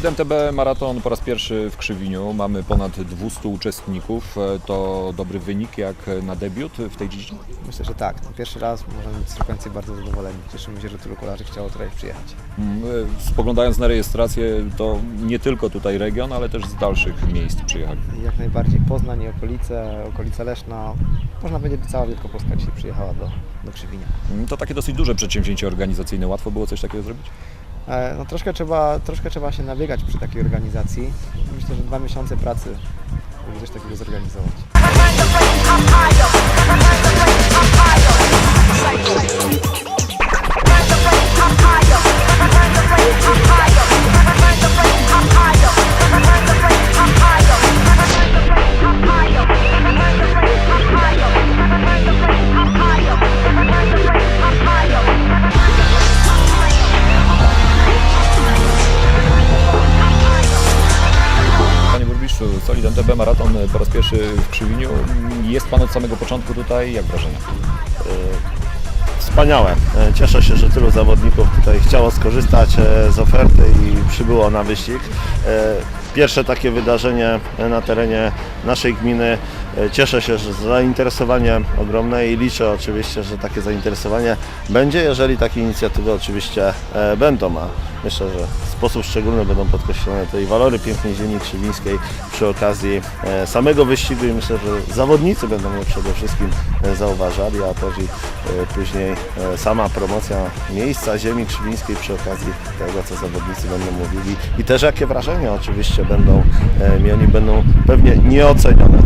Solid MTB Maraton po raz pierwszy w Krzywiniu. Mamy ponad 200 uczestników. E, To dobry wynik jak na debiut w tej dziedzinie. Myślę, że tak. No, pierwszy raz możemy być z końca bardzo zadowoleni. Cieszymy się, że tylu kolarzy chciało tutaj przyjechać. Mm, e, Spoglądając na rejestrację, to nie tylko tutaj region, ale też z dalszych miejsc przyjechali. Jak najbardziej Poznań i okolice, okolice Leszna. Można powiedzieć, że cała Wielkopolska dzisiaj przyjechała do, do Krzywinia. Mm, To takie dosyć duże przedsięwzięcie organizacyjne. Łatwo było coś takiego zrobić? E, No, troszkę, trzeba, troszkę trzeba się nabiegać przy takiej organizacji. Myślę, że dwa miesiące pracy, żeby coś takiego zorganizować. Po raz pierwszy w Krzywiniu. Jest Pan od samego początku tutaj. Jak wrażenia? Wspaniałe. E, Cieszę się, że tylu zawodników tutaj chciało skorzystać e, z oferty i przybyło na wyścig. Pierwsze takie wydarzenie na terenie naszej gminy. E, Cieszę się, że zainteresowanie ogromne i liczę oczywiście, że takie zainteresowanie będzie, jeżeli takie inicjatywy oczywiście e, będą. A myślę, że w sposób szczególny będą podkreślone tutaj walory pięknej ziemi krzywińskiej przy okazji e, samego wyścigu i myślę, że zawodnicy będą je przede wszystkim zauważali, a też i później sama promocja miejsca ziemi krzywińskiej przy okazji tego, co zawodnicy będą mówili i też jakie wrażenia oczywiście będą e, mieli, będą pewnie nieocenione.